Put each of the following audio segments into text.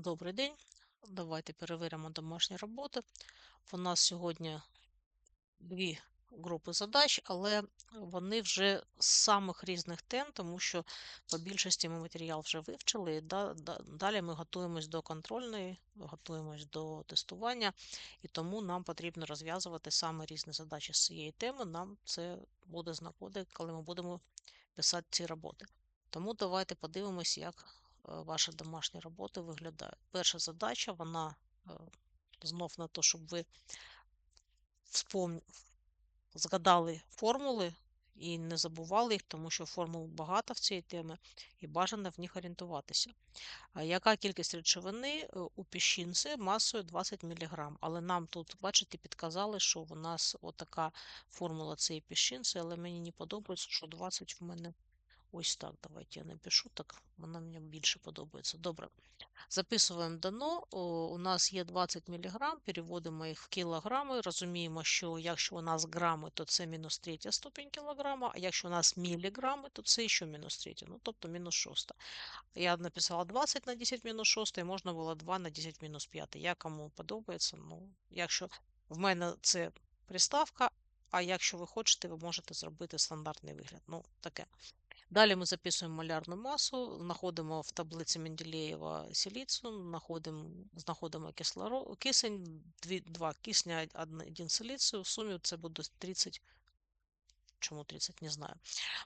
Добрий день. Давайте перевіримо домашні роботи. У нас сьогодні дві групи задач, але вони вже з самих різних тем, тому що по більшості ми матеріал вже вивчили. І да- да- далі ми готуємось до контрольної, готуємось до тестування, і тому нам потрібно розв'язувати саме різні задачі з цієї теми. Нам це буде з нагоди, коли ми будемо писати ці роботи. Тому давайте подивимось, як ваші домашні роботи виглядають. Перша задача, вона е, знов на те, щоб ви вспом... згадали формули і не забували їх, тому що формул багато в цій темі, і бажано в них орієнтуватися. Яка кількість речовини е, у піщинці масою 20 мг? Але нам тут, бачите, підказали, що у нас отака формула цієї піщинці, але мені не подобається, що 20 в мене ось так. Давайте я напишу, так вона мені більше подобається. Добре. Записуємо дано. О, У нас є 20 мг, переводимо їх в кілограми. Розуміємо, що якщо у нас грами, то це мінус третя ступінь кілограма, а якщо у нас міліграми, то це ще мінус третя, ну тобто мінус шоста. Я написала 20 на 10 мінус 6, і можна було 2 на 10 мінус 5. Як кому подобається. Ну, Якщо в мене це приставка, а якщо ви хочете, ви можете зробити стандартний вигляд. Ну, таке. Далі ми записуємо малярну масу, знаходимо в таблиці Менделєєва силіцію, знаходимо, знаходимо кислород, кисень, 2 кисня, 1 силіцію, в сумі це буде 30, чому 30, не знаю.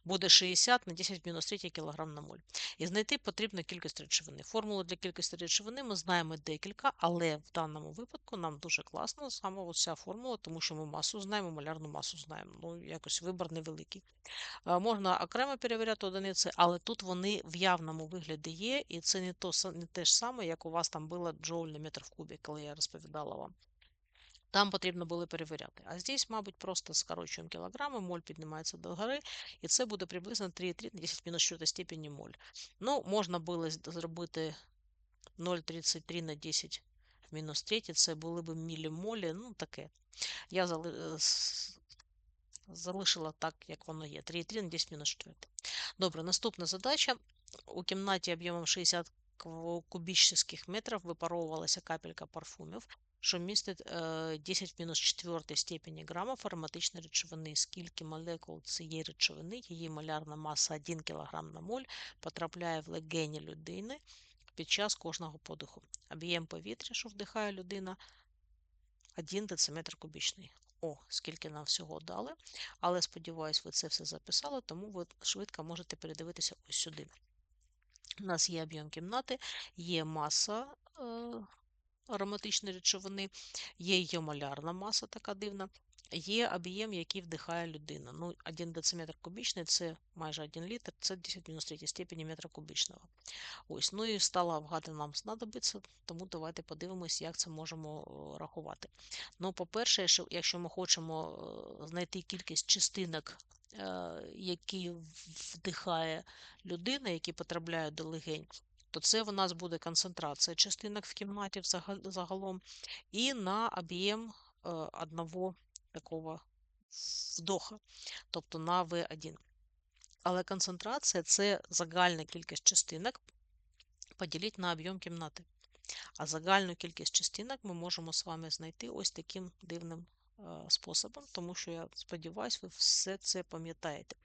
Буде 60 на 10 мінус 3 кг на моль. І знайти потрібну кількість речовини. Формулу для кількості речовини ми знаємо декілька, але в даному випадку нам дуже класно саме ця формула, тому що ми масу знаємо, малярну масу знаємо. Ну, якось вибір невеликий. Е, Можна окремо перевіряти одиниці, але тут вони в явному вигляді є, і це не то, не те ж саме, як у вас там було джоуль на метр в кубі, коли я розповідала вам. Там потрібно було перевіряти. А здесь, мабуть, просто скорочуємо кілограми, моль піднімається до гори, і це буде приблизно 3,3 на 10 мінус 4 степені моль. Ну, можна було зробити 0,33 на 10 мінус 3, це були б мілімолі, ну таке. Я е, залишила так, як воно є. 3,3 на 10 мінус 4. Добре, наступна задача. У кімнаті об'ємом 60 кв- кубічних метрів випаровувалася капелька парфумів, що містить е, 10 в мінус 4 степені грамів ароматичної речовини. Скільки молекул цієї речовини, її малярна маса 1 кг на моль, потрапляє в легені людини під час кожного подиху. Об'єм повітря, що вдихає людина, 1 дециметр кубічний. О, скільки нам всього дали. Але сподіваюсь, ви це все записали, тому ви швидко можете передивитися ось сюди. У нас є об'єм кімнати, є маса е, ароматичної речовини, є її малярна маса, така дивна, є об'єм, який вдихає людина. Ну, 1 дециметр кубічний це майже 1 літр, це 10 мінус 3 степені метра кубічного. Ось, ну і стала вгадати нам знадобиться, тому давайте подивимось, як це можемо е, рахувати. Ну, по-перше, якщо- ми хочемо е, знайти кількість частинок, які вдихає людина, які потрапляють до легень, то це в нас буде концентрація частинок в кімнаті загалом і на об'єм е, одного такого вдоха, тобто на В1. Але концентрація це загальна кількість частинок поділити на об'єм кімнати. А загальну кількість частинок ми можемо з вами знайти ось таким дивним е, способом, тому що я сподіваюся, ви все це пам'ятаєте.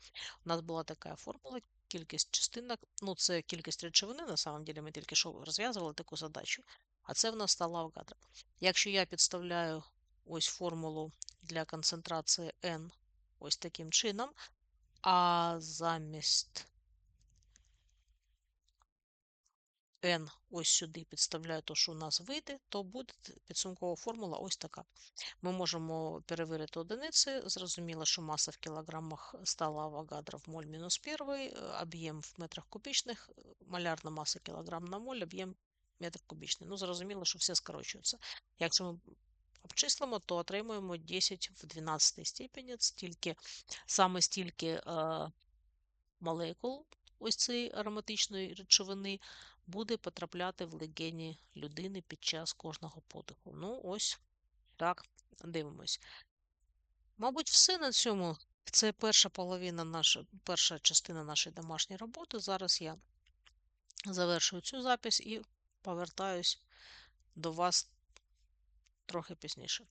У нас була така формула, кількість частинок, ну це кількість речовини, на самом деле ми тільки що розв'язували таку задачу, а це в нас стала Авгадро. Якщо я підставляю ось формулу для концентрації N ось таким чином, а замість n ось сюди підставляю те, що у нас вийде, то буде підсумкова формула ось така. Ми можемо перевірити одиниці. Зрозуміло, що маса в кілограмах стала Авогадро в моль мінус перший, об'єм в метрах кубічних, малярна маса кілограм на моль, об'єм метр кубічний. Ну, зрозуміло, що все скорочується. Якщо ми обчислимо, то отримуємо 10 в 12 степені, стільки, саме стільки е, молекул ось цієї ароматичної речовини буде потрапляти в легені людини під час кожного подиху. Ну, ось так, дивимось. Мабуть, все на цьому. Це перша половина наша, перша частина нашої домашньої роботи. Зараз я завершую цю запис і повертаюсь до вас трохи пізніше.